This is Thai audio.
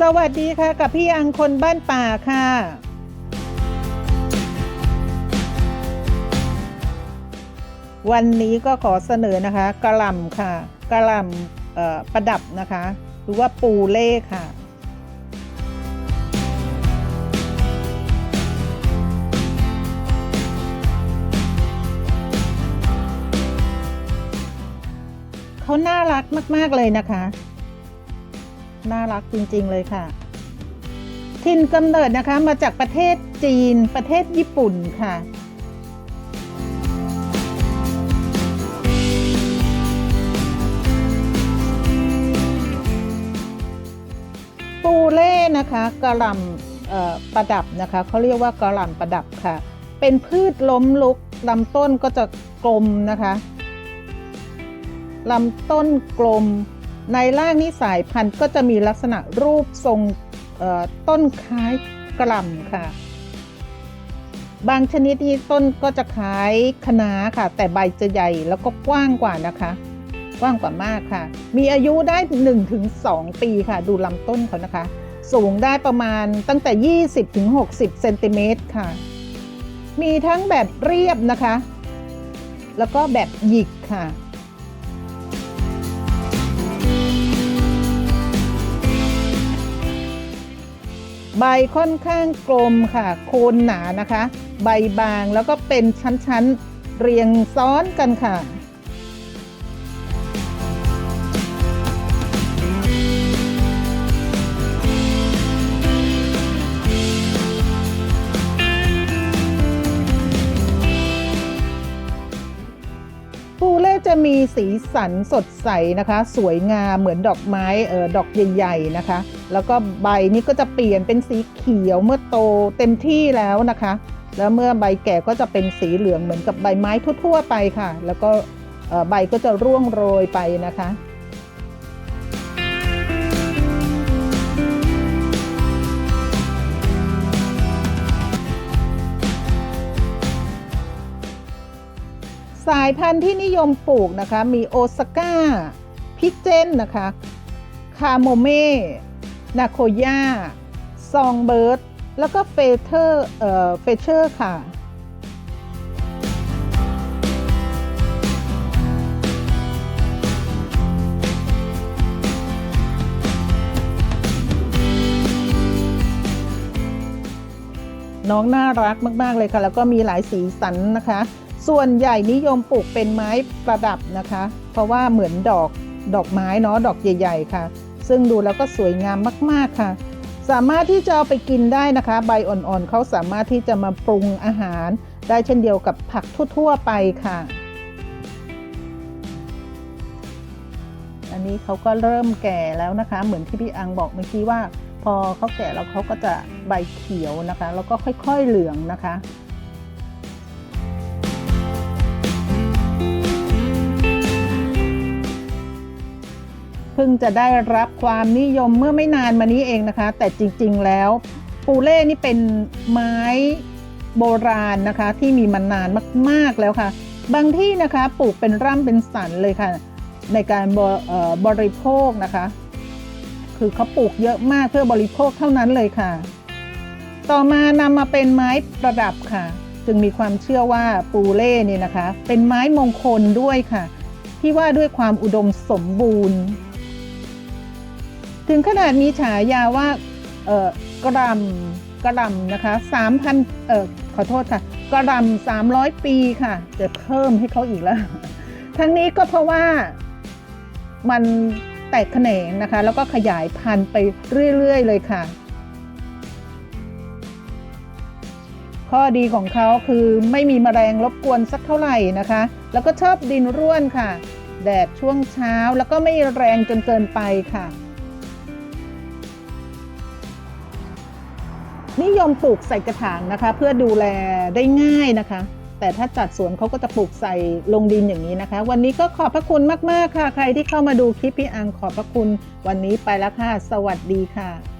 สวัสดีค่ะ กับพี่อังคนบ้านป่าค่ะ วันนี้ก็ขอเสนอนะคะกระหล่ำค่ะกระหล่ำประดับนะคะ หรือว่าปูเล่ค่ะ เขาน่ารักมาก ๆ เลยนะคะ น่ารักจริง ๆ เลยค่ะถิ่นกำเนิดนะคะมาจากประเทศจีนประเทศญี่ปุ่นค่ะ ปูเล่นะคะกระหล่ำประดับนะคะเขาเรียกว่ากระหล่ำประดับค่ะ เป็นพืชล้มลุกลำต้นก็จะกลมนะคะลำต้นกลม ในรากนี้สายพันธุ์ก็จะมีลักษณะรูปทรงต้นคล้ายกล่ำค่ะ บางชนิดที่ต้นก็จะคล้ายคะน้าค่ะ แต่ใบจะใหญ่แล้วก็กว้างกว่านะคะกว้างกว่ามากค่ะ มีอายุได้ 1-2 ปีค่ะ ดูลำต้นเขานะคะ สูงได้ประมาณตั้งแต่ 20-60เซนติเมตรค่ะ มีทั้งแบบเรียบนะคะ แล้วก็แบบหยิกค่ะ ใบค่อนข้างกลมค่ะ โคนหนานะคะ ใบบางแล้วก็เป็นชั้นๆ เรียงซ้อนกันค่ะ จะมีสีสันสดใสนะคะ สวยงามเหมือนดอกไม้เออดอกใหญ่ๆนะคะ แล้วก็ใบนี้ก็จะเปลี่ยนเป็นสีเขียวเมื่อโตเต็มที่แล้วนะคะ แล้วเมื่อใบแก่ก็จะเป็นสีเหลืองเหมือนกับใบไม้ทั่วๆไปค่ะ แล้วก็ใบก็จะร่วงโรยไปนะคะ สายพันธุ์ที่นิยมปลูกนะคะมีโอซาก้า พิเจนนะคะ คาโมเม่ นาโคย่า ซองเบิร์ด แล้วก็เฟเธอร์เอ่อเฟเชอร์ค่ะ น้องน่ารักมากๆเลยค่ะ แล้วก็มีหลายสีสันนะคะ ส่วนใหญ่นิยมปลูกเป็นไม้ประดับนะคะ เพราะว่าเหมือนดอกดอกไม้เนาะดอกใหญ่ ๆ ค่ะ ซึ่งดูแล้วก็สวยงามมากๆค่ะ สามารถที่จะเอาไปกินได้นะคะ ใบอ่อนๆเขาสามารถที่จะมาปรุงอาหาร ได้เช่นเดียวกับผักทั่วๆไปค่ะ อันนี้เขาก็เริ่มแก่แล้วนะคะ เหมือนที่พี่อังบอกเมื่อกี้ว่า พอเขาแก่แล้วเขาก็จะใบเขียวนะคะ แล้วก็ค่อยๆเหลืองนะคะเพิ่งจะได้รับความนิยมเมื่อไม่นานมานี้เองนะคะ แต่จริงๆแล้วปูเล่นี่เป็นไม้โบราณนะคะ ที่มีมานานมากๆแล้วค่ะ บางที่นะคะปลูกเป็นร่ำเป็นสันเลยค่ะ ในการบบริโภคนะคะ คือเขาปลูกเยอะมากเพื่อบริโภคเท่านั้นเลยค่ะ ต่อมานำมาเป็นไม้ประดับค่ะ จึงมีความเชื่อว่าปูเล่นี่นะคะ เป็นไม้มงคลด้วยค่ะ ที่ว่าด้วยความอุดมสมบูรณ์ ถึงขนาดมีฉายาว่าเออกระหลำกระหลำนะคะ3,000เอ่อขอโทษค่ะ กระหลำ300 ปีค่ะจะเพิ่มให้เขาอีกแล้ว ทั้งนี้ก็เพราะว่ามัน ตกแขนงนะคะ แล้วก็ขยายพันธุ์ไปเรื่อยๆ เลยค่ะ ข้อดีของเขาคือไม่มีแมลงรบกวนสักเท่าไหร่นะคะ แล้วก็ชอบดินร่วนค่ะ แดดช่วงเช้าแล้วก็ไม่แรงจนเกินไปค่ะนิยมปลูกใส่กระถางนะคะ เพื่อดูแลได้ง่ายนะคะ แต่ถ้าจัดสวนเขาก็จะปลูกใส่ลงดินอย่างนี้นะคะ วันนี้ก็ขอบพระคุณมาก ๆ ค่ะ ใครที่เข้ามาดูคลิปพี่อังขอบพระคุณ วันนี้ไปแล้วค่ะ สวัสดีค่ะ